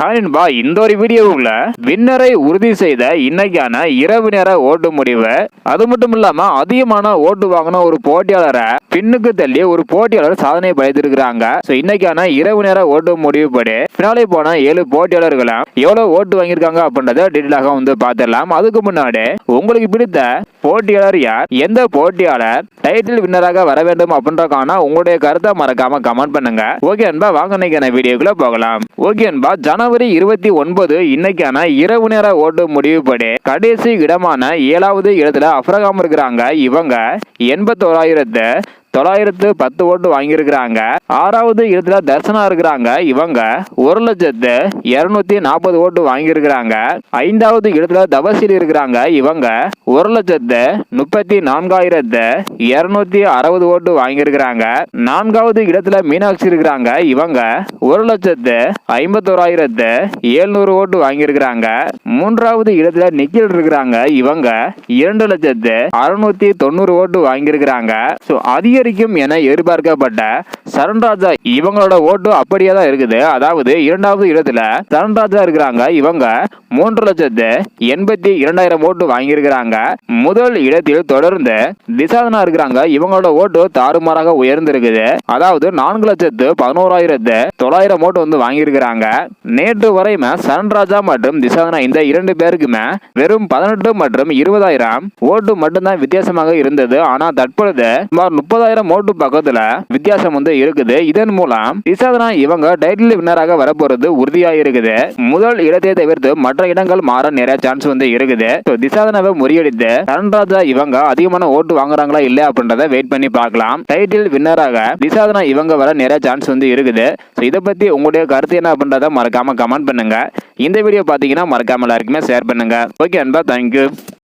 ஹானின்பா இந்த ஒரு வீடியோவுக்குள்ள வின்னரை உறுதி செய்த இன்னைக்கான இரவு நேர ஓட்டு முடிவு. அது மட்டும் இல்லாம அதிகமான ஓட்டு வாங்கின ஒரு போட்டியாளரை பின்னுக்கு தள்ளி ஒரு போட்டியாளர் சாதனை படைத்திருக்கிறாங்க. ஸோ இன்னைக்கான இரவு நேர ஓட்டு முடிவுப்படி பின்னாலே போன ஏழு போட்டியாளர்களும் எவ்வளவு ஓட்டு வாங்கியிருக்காங்க அப்படின்றத டீட்டெயிலாக வந்து பார்த்துடலாம். அதுக்கு முன்னாடி உங்களுக்கு பிடித்த போட்டியாளர் யார்? எந்த போட்டியாளர்? டைட்டில் வின்னராக வர வேண்டும் அப்படின்றக்கான உங்களுடைய கருத்தை மறக்காம கமெண்ட் பண்ணுங்க. ஓகே அன்பா வாங்க இன்னைக்கான வீடியோக்குள்ள போகலாம். ஓகே அன்பா ஜனவரி இருபத்தி ஒன்பது இன்னைக்கான இரவு நேர ஓட்டு முடிவுப்படி கடைசி இடமான ஏழாவது இடத்துல அப்ரகாம் இருக்கிறாங்க இவங்க. எண்பத்தோராயிரத்து தொள்ளாயிரத்து பத்து ஓட்டு வாங்கியிருக்கிறாங்க. ஆறாவது இடத்துல தர்சனா இருக்கிறாங்க. இவங்க ஒரு லட்சத்து இருநூத்தி நாற்பது ஓட்டு வாங்கியிருக்கிறாங்க. ஐந்தாவது இடத்துல தபசில் இருக்கிறாங்க. இவங்க ஒரு லட்சத்து முப்பத்தி நான்காயிரத்து இருநூத்தி அறுபது ஓட்டு வாங்கியிருக்கிறாங்க. நான்காவது இடத்துல மீனாட்சி இருக்கிறாங்க. இவங்க ஒரு லட்சத்து ஐம்பத்தோராயிரத்து எழுநூறு ஓட்டு வாங்கியிருக்கிறாங்க. மூன்றாவது இடத்துல நிக்கில் இருக்கிறாங்க. இவங்க இரண்டு லட்சத்து அறுநூத்தி தொண்ணூறு ஓட்டு வாங்கியிருக்கிறாங்க. ஸோ அதிகரிக்கும் என எதிர்பார்க்கப்பட்ட சரண்ராஜா இவங்களோட ஓட்டு அப்படியே தான் இருக்குது. அதாவது இரண்டாவது இடத்துல சரண்ராஜா இருக்கிறாங்க. இவங்க மூன்று லட்சத்து எண்பத்தி இரண்டாயிரம் ஓட்டு வாங்கியிருக்கிறாங்க. முதல் இடத்தில் தொடர்ந்து திசாதனா இருக்கிறாங்க. இவங்களோட ஓட்டு தாறுமாறாக உயர்ந்திருக்குது. அதாவது நான்கு லட்சத்து பதினோராயிரத்து தொள்ளாயிரம் ஓட்டு வந்து வாங்கியிருக்கிறாங்க. நேற்று வரையுமே சரண்ராஜா மற்றும் திசாதனா இந்த இரண்டு பேருக்குமே வெறும் பதினெட்டு மற்றும் இருபதாயிரம் ஓட்டு மட்டும்தான் வித்தியாசமாக இருந்தது. ஆனால் தற்பொழுது சுமார் முப்பதாயிரம் ஓட்டு பக்கத்துல வித்தியாசம் வந்து இருக்குது. இதன் மூலம் திசாதனா இவங்க டைட்டில் வின்னராக வரப்போறது உறுதியா இருக்குது முதல் இடத்தை தவிர்த்து மற்ற இடங்கள் மாற நிறைய சான்ஸ் வந்து இருக்குது. திசாதனாவை முறியடித்து சரண்ராஜா இவங்க அதிகமான ஓட்டு வாங்குறாங்களா இல்லையா அப்படின்றத வெயிட் பண்ணி பார்க்கலாம். டைட்டில் வின்னராக திசாதனா இவங்க வர நிறைய சான்ஸ் வந்து இருக்குது. ஸோ இதை பத்தி உங்களுடைய கருத்து என்ன அப்படின்றத மறக்காம கமெண்ட் பண்ணுங்க. இந்த வீடியோ பார்த்தீங்கன்னா மறக்காம எல்லாருக்குமே ஷேர் பண்ணுங்க. ஓகே அன்பா தேங்க்யூ